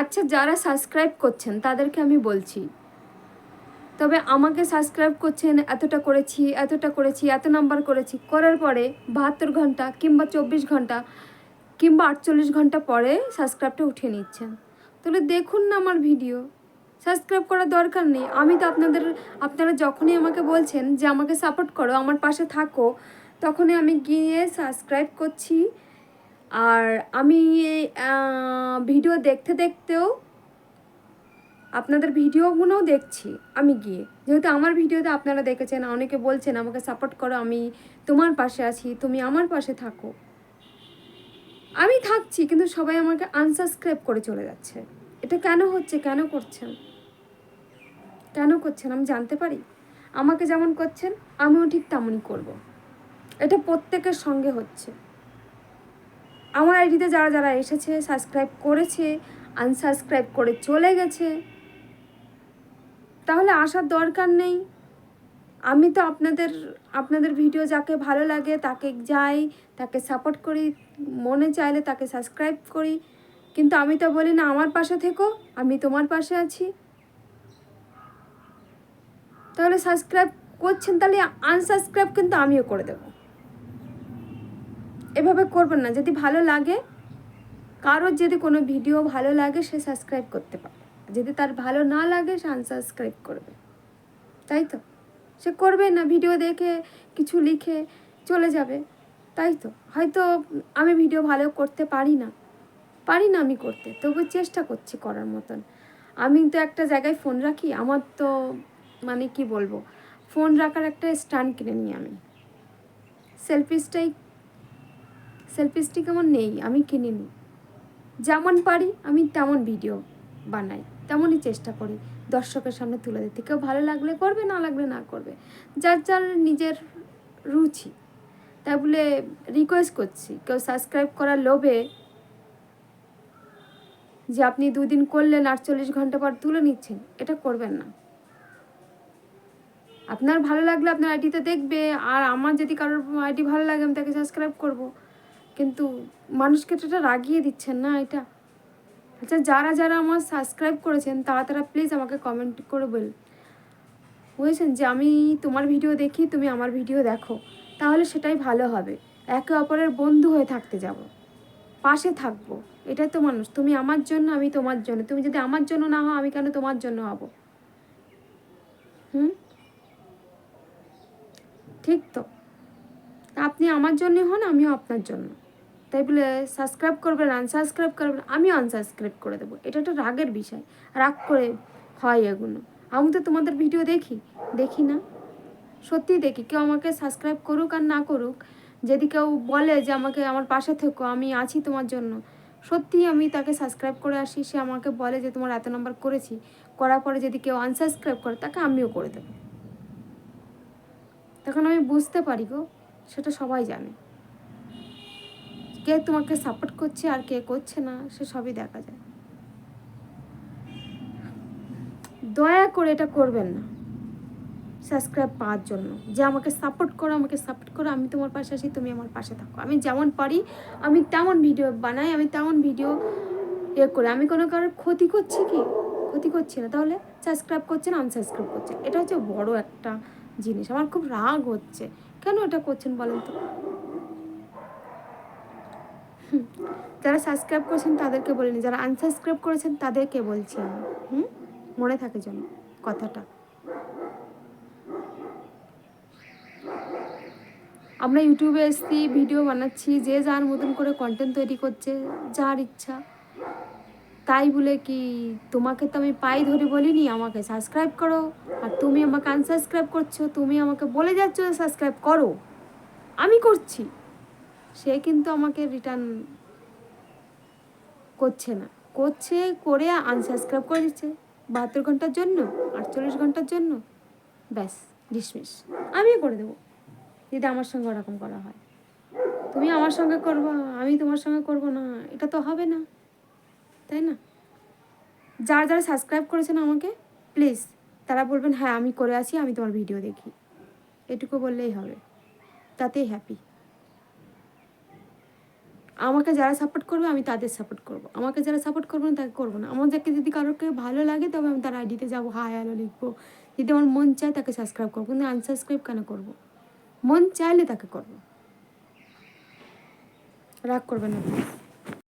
আচ্ছা যারা সাবস্ক্রাইব করছেন, তাদেরকে আমি বলছি, তবে আমাকে সাবস্ক্রাইব করছেন, এতটা করেছি এতটা করেছি, এত নাম্বার করেছি, করার পরে বাহাত্তর ঘণ্টা কিংবা চব্বিশ ঘণ্টা কিংবা আটচল্লিশ ঘণ্টা পরে সাবস্ক্রাইবটা উঠিয়ে নিচ্ছেন। তাহলে দেখুন না আমার ভিডিও সাবস্ক্রাইব করার দরকার নেই। আমি তো আপনাদের, আপনারা যখনই আমাকে বলছেন যে আমাকে সাপোর্ট করো, আমার পাশে থাকো, তখনই আমি গিয়ে সাবস্ক্রাইব করছি। আর আমি ভিডিও দেখতে দেখতেও আপনাদের ভিডিওগুলোও দেখছি আমি গিয়ে। যেহেতু আমার ভিডিওতে আপনারা দেখেছেন, অনেকে বলছেন, আমাকে সাপোর্ট করো, আমি তোমার পাশে আছি, তুমি আমার পাশে থাকো। আমি থাকছি, কিন্তু সবাই আমাকে আনসাবস্ক্রাইব করে চলে যাচ্ছে। এটা কেন হচ্ছে, কেন করছেন? কেন করছেন, আমি জানতে পারি? আমাকে যেমন করছেন, আমিও ঠিক তেমনই করব। এটা প্রত্যেকের সঙ্গে হচ্ছে। আমার আইডিতে যারা যারা এসেছে সাবস্ক্রাইব করেছে আনসাবস্ক্রাইব করে চলে গেছে, তাহলে আসার দরকার নেই। আমি তো আপনাদের আপনাদের ভিডিও যাকে ভালো লাগে তাকে যাই, তাকে সাপোর্ট করি, মনে চাইলে তাকে সাবস্ক্রাইব করি। কিন্তু আমি তো বলি না, আমার পাশে থেকো, আমি তোমার পাশে আছি। তাহলে সাবস্ক্রাইব করছেন, তাহলে আনসাবস্ক্রাইব কিন্তু আমিও করে দেবো। এভাবে করবেন না। যদি ভালো লাগে, কারোর যদি কোনো ভিডিও ভালো লাগে, সে সাবস্ক্রাইব করতে পারে যদি তার ভালো না লাগে, সে আনসাবস্ক্রাইব করবে। তাই তো? সে করবে না, ভিডিও দেখে, কিছু লিখে চলে যাবে। তাই তো? হয়তো আমি ভিডিও ভালো করতে পারি না। পারি না আমি করতে, তবু চেষ্টা করছি করার মতন। আমি তো একটা জায়গায় ফোন রাখি, আমার তো মানে কি বলব? ফোন রাখার একটা স্ট্যান্ড কিনে নিই আমি। সেলফিসটাই সেলফি স্টিক আমার নেই, আমি কিনে নিই। যেমন পারি, আমি তেমন ভিডিও বানাই, তেমনই চেষ্টা করি। দর্শকের সামনে তুলে দিতে। কেউ ভালো লাগলে করবে, না লাগলে না করবে। যার যার নিজের রুচি। তাই বলে রিকোয়েস্ট করছি, কেউ সাবস্ক্রাইব করার লোভে যে আপনি দুদিন করলেন, আটচল্লিশ ঘণ্টা পর তুলে নিচ্ছেন, এটা করবেন না। আপনার ভালো লাগলে আপনার আইডিতে দেখবে, আর আমার যদি কারোর আইডি ভালো লাগে, আমি তাকে সাবস্ক্রাইব করব। কিন্তু মানুষকে তো এটা রাগিয়ে দিচ্ছেন না, এটা। আচ্ছা যারা যারা আমার সাবস্ক্রাইব করেছেন, তারা তারা প্লিজ আমাকে কমেন্ট করে বল। বুঝেছেন? যে আমি তোমার ভিডিও দেখি, তুমি আমার ভিডিও দেখো। তাহলে সেটাই ভালো হবে। একে অপরের বন্ধু হয়ে থাকতে যাব। পাশে থাকব। এটাই তো মানুষ। তুমি আমার জন্য, আমি তোমার জন্য। তুমি যদি আমার জন্য না হও, আমি কেন তোমার জন্য হব? হুম? ঠিক তো। আপনি আমার জন্য হন, আমিও আপনার জন্য। তাই বলে সাবস্ক্রাইব করবেন আনসাবস্ক্রাইব করবেন আমিও আনসাবস্ক্রাইব করে দেবো। এটা একটা রাগের বিষয়। রাগ করে হয় এগুলো। আমি তো তোমাদের ভিডিও দেখি। দেখি না। সত্যিই দেখি। কেউ আমাকে সাবস্ক্রাইব করুক আর না করুক, যদি কেউ বলে যে আমাকে, আমার পাশে থেকো, আমি আছি তোমার জন্য। সত্যিই আমি তাকে সাবস্ক্রাইব করে আসি। সে আমাকে বলে যে, তোমার এত নম্বর করেছি। করার পরে যদি কেউ আনসাবস্ক্রাইব করে, তাকে আমিও করে দেবো। তখন আমি বুঝতে পারি গো, সেটা সবাই জানে। কে তোমাকে সাপোর্ট করছে আর কে করছে না, সে সবই দেখা যায়। দয়া করে এটা করবেন না। সাবস্ক্রাইব পাওয়ার জন্য। যে আমাকে সাপোর্ট করো, আমাকে সাপোর্ট করো, আমি তোমার পাশে আসি তুমি আমার পাশে থাকো। আমি যেমন পারি, আমি তেমন ভিডিও বানাই, আমি তেমন ভিডিও ইয়ে করে। আমি কোনো কারোর ক্ষতি করছি কি? ক্ষতি করছি না। তাহলে সাবস্ক্রাইব করছেন আনসাবস্ক্রাইব করছেন এটা হচ্ছে বড় একটা জিনিস। আমার খুব রাগ হচ্ছে। কেন এটা করছেন বলেন তো হুম, যারা সাবস্ক্রাইব করেছেন তাদেরকে বলিনি, যারা আনসাবস্ক্রাইব করেছেন তাদেরকে বলছি আমি, হুম? মনে থাকে যেন কথাটা। আমরা ইউটিউবে এসছি, ভিডিও বানাচ্ছি, যে যার মতন করে কন্টেন্ট তৈরি করছে, যার ইচ্ছা। তাই বলে কি, তোমাকে তো আমি পাই ধরে বলিনি, আমাকে সাবস্ক্রাইব করো। আর তুমি আমাকে আনসাবস্ক্রাইব করছ, তুমি আমাকে বলে যাচ্ছ সাবস্ক্রাইব করো। আমি করছি। সে কিন্তু আমাকে রিটার্ন করছে না। করছে করে আনসাবস্ক্রাইব করে দিচ্ছে। বাহাত্তর ঘণ্টার জন্য, আটচল্লিশ ঘণ্টার জন্য। ব্যাস ডিসমিস আমিও করে দেবো। যদি আমার সঙ্গে ওরকম করা হয়। তুমি আমার সঙ্গে করব, আমি তোমার সঙ্গে করব না, এটা তো হবে না। তাই না? যারা যারা সাবস্ক্রাইব করেছেন আমাকে প্লিজ তারা বলবেন হ্যাঁ আমি করে আছি, আমি তোমার ভিডিও দেখি। এটুকু বললেই হবে। তাতেই হ্যাপি আমাকে যারা সাপোর্ট করবে, আমি তাদের সাপোর্ট করব। আমাকে যারা সাপোর্ট করবে না তাকে করব না। আমাদেরকে যদি কারোকে ভালো লাগে, তবে আমি তার আইডিতে যাব হাই হ্যালো লিখব। যদি আমার মন চায় তাকে সাবস্ক্রাইব করব, কিন্তু আনসাবস্ক্রাইব কেন করব? মন চাইলে তাকে করব। রাগ করবেন না।